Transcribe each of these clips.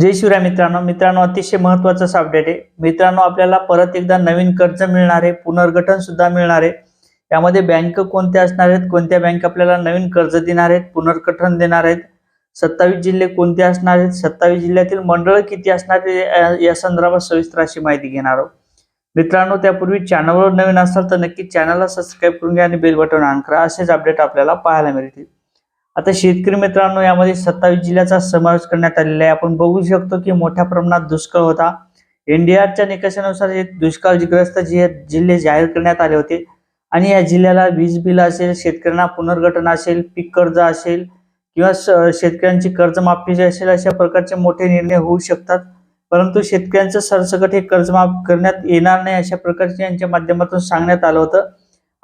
जय शिवराय मित्रांनो. मित्रांनो अतिशय महत्वाचाच अपडेट आहे. मित्रांनो आपल्याला परत एकदा नवीन कर्ज मिळणार आहे पुनर्गठन सुद्धा मिळणार. आहे यामध्ये बँक कोणत्या असणार आहेत? कोणत्या बँक आपल्याला नवीन कर्ज देणार आहेत? पुनर्गठन देणार आहेत? सत्तावीस जिल्हे कोणते असणार आहेत? सत्तावीस जिल्ह्यातील मंडळ किती असणार आहेत? या- या संदर्भात सविस्तर अशी माहिती घेणार आहोत. मित्रांनो त्यापूर्वी चॅनलवर नवीन असाल तर नक्की चॅनलला सबस्क्राईब करून घ्या आणि बेल बटन ऑन करा. असेच अपडेट आपल्याला पाहायला मिळतील. आता शेतकरी मित्रांनो यामध्ये सत्तावीस जिल्ह्याचा समावेश करण्यात आलेला आहे. आपण बघू शकतो की मोठ्या प्रमाणात दुष्काळ होता. एनडीआरच्या निकषानुसार हे दुष्काळग्रस्त जे जिल्हे जाहीर करण्यात आले होते. आणि या जिल्ह्याला वीज बिल असेल शेतकऱ्यांना पुनर्गठन असेल पीक कर्ज असेल किंवा शेतकऱ्यांची कर्जमाफी असेल अशा प्रकारचे मोठे निर्णय होऊ शकतात. परंतु शेतकऱ्यांचं सरसकट हे कर्जमाफ करण्यात येणार नाही अशा प्रकारचे यांच्या माध्यमातून सांगण्यात आलं होतं.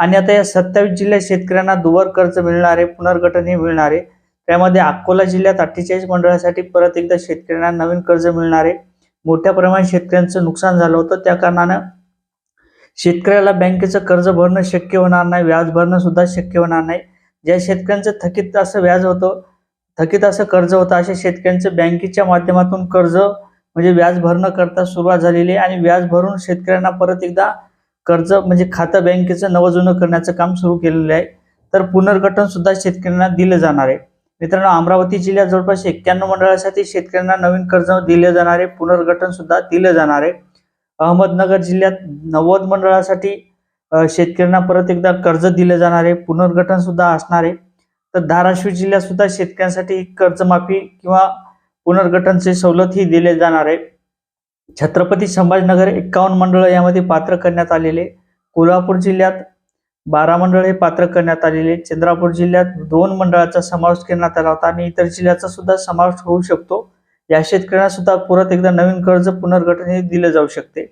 आणि आता या सत्तावीस जिल्ह्यात शेतकऱ्यांना दुवर कर्ज मिळणार आहे पुनर्गठन हे मिळणार आहे त्यामध्ये अकोला जिल्ह्यात अठ्ठेचाळीस मंडळासाठी परत एकदा शेतकऱ्यांना नवीन कर्ज मिळणार आहे मोठ्या प्रमाणात शेतकऱ्यांचं नुकसान झालं होतं. त्या कारणानं शेतकऱ्याला बँकेचं कर्ज भरणं शक्य होणार नाही व्याज भरणं सुद्धा शक्य होणार नाही. ज्या शेतकऱ्यांचं थकीत असं व्याज होतं थकीत असं कर्ज होतं अशा शेतकऱ्यांचं बँकेच्या माध्यमातून कर्ज म्हणजे व्याज भरणं करता सुरुवात झालेली आहे. आणि व्याज भरून शेतकऱ्यांना परत एकदा कर्ज म्हणजे खातं बँकेचं नवजुनं करण्याचं काम सुरू केलेलं आहे. तर पुनर्गठन सुद्धा शेतकऱ्यांना दिलं जाणार आहे. मित्रांनो अमरावती जिल्ह्यात जवळपास एक्क्याण्णव मंडळासाठी शेतकऱ्यांना नवीन कर्ज दिले जाणार आहे. पुनर्गठन सुद्धा दिलं जाणार आहे. अहमदनगर जिल्ह्यात नव्वद मंडळासाठी शेतकऱ्यांना परत एकदा कर्ज दिलं जाणार आहे. पुनर्गठन सुद्धा असणार आहे. तर धाराशिव जिल्ह्यात सुद्धा शेतकऱ्यांसाठी कर्जमाफी किंवा पुनर्गठनचे सवलत ही दिले जाणार आहे. छत्रपती संभाजीनगर एक्कावन्न मंडळ यामध्ये पात्र करण्यात आलेले कोल्हापूर जिल्ह्यात बारा मंडळ हे पात्र करण्यात आलेले चंद्रापूर जिल्ह्यात दोन मंडळाचा समावेश करण्यात आला होता आणि इतर जिल्ह्याचा सुद्धा समावेश होऊ शकतो. या शेतकऱ्यांना सुद्धा परत एकदा नवीन कर्ज पुनर्गठन हे जाऊ शकते.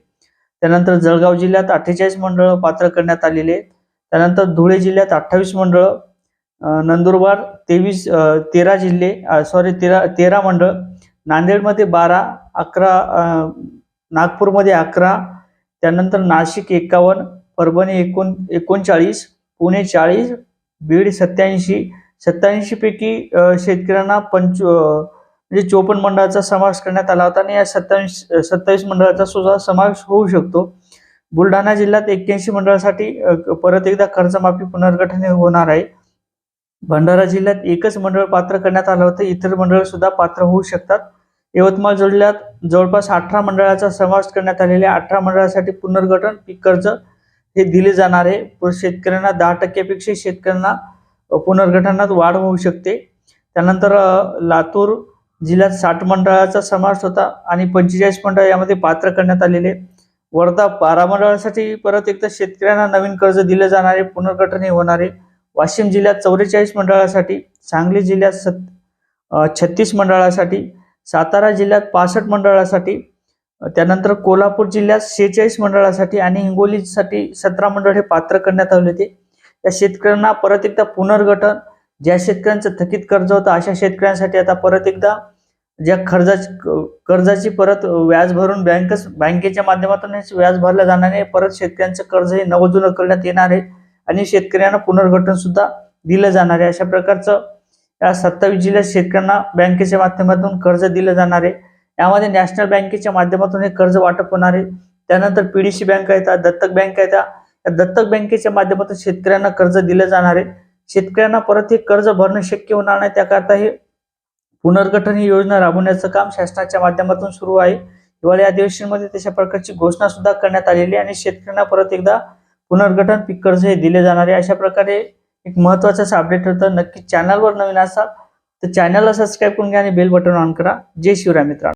त्यानंतर जळगाव जिल्ह्यात अठ्ठेचाळीस मंडळ पात्र करण्यात आलेले त्यानंतर धुळे जिल्ह्यात अठ्ठावीस मंडळ नंदुरबार तेवीस तेरा जिल्हे सॉरी तेरा तेरा मंडळ नांदेडमध्ये बारा अकरा नागपूरमध्ये अकरा त्यानंतर नाशिक एकावन्न परभणी एकोण एकोणचाळीस पुणे चाळीस बीड सत्याऐंशी सत्याऐंशीपैकी शेतकऱ्यांना पंच म्हणजे चोपन्न मंडळाचा समावेश करण्यात आला होता आणि या सत्तावीस सत्तावीस मंडळाचा सुद्धा समावेश होऊ शकतो. बुलढाणा जिल्ह्यात एक्क्याऐंशी मंडळासाठी परत एकदा कर्जमाफी पुनर्गठन होणार आहे. भंडारा जिल्ह्यात एकच मंडळ पात्र करण्यात आलं होतं. इतर मंडळ सुद्धा पात्र होऊ शकतात. यवतमाळ जिल्ह्यात जवळपास अठरा मंडळाचा समावेश करण्यात आलेले अठरा मंडळासाठी पुनर्गठन पीक कर्ज हे दिले जाणार आहे. शेतकऱ्यांना दहा टक्क्यापेक्षा शेतकऱ्यांना पुनर्गठनात वाढ होऊ शकते. त्यानंतर लातूर जिल्ह्यात साठ मंडळाचा समावेश होता आणि पंचेचाळीस मंडळ यामध्ये पात्र करण्यात आलेले वर्धा बारा मंडळासाठी परत एकदा शेतकऱ्यांना नवीन कर्ज दिले जाणार आहे. पुनर्गठन हे होणार आहे. वाशिम जिल्ह्यात चौवेचाळीस मंडळासाठी सांगली जिल्ह्यात सत छत्तीस मंडळासाठी सातारा जिल्ह्यात पासष्ट मंडळासाठी त्यानंतर कोल्हापूर जिल्ह्यात शेहेचाळीस मंडळासाठी आणि हिंगोलीसाठी सतरा मंडळ हे पात्र करण्यात आले होते. या शेतकऱ्यांना परत एकदा पुनर्गठन ज्या शेतकऱ्यांचं थकीत कर्ज होतं अशा शेतकऱ्यांसाठी आता परत एकदा ज्या कर्जाची कर्जाची परत व्याज भरून बँकच बँकेच्या माध्यमातून व्याज भरलं जाणार आहे परत शेतकऱ्यांचं कर्ज हे नवजुनं करण्यात येणार आहे. आणि शेतकऱ्यांना पुनर्गठन सुद्धा दिलं जाणार आहे. अशा प्रकारचं या सत्तावीस जिल्ह्यात शेतकऱ्यांना बँकेच्या माध्यमातून कर्ज दिलं जाणार आहे. यामध्ये नॅशनल बँकेच्या माध्यमातून हे कर्ज वाटप होणार आहे. त्यानंतर पीडीसी बँक येतात दत्तक बँक आहेत या दत्तक बँकेच्या माध्यमातून शेतकऱ्यांना कर्ज दिलं जाणार आहे. शेतकऱ्यांना परत हे कर्ज भरणं शक्य होणार नाही. त्याकरता हे पुनर्गठन ही योजना राबवण्याचं काम शासनाच्या माध्यमातून सुरू आहे. हिवाळी अधिवेशनमध्ये तशा प्रकारची घोषणा सुद्धा करण्यात आलेली आहे आणि शेतकऱ्यांना परत एकदा पुनर्गठन पिकर्स हे दिले जाणारे. अशा प्रकारे एक महत्वाचं असं अपडेट होतं. नक्की चॅनलवर नवीन असाल तर चॅनलला सबस्क्राईब करून घ्या आणि बेल बटन ऑन करा. जय शिवराय मित्रांनो.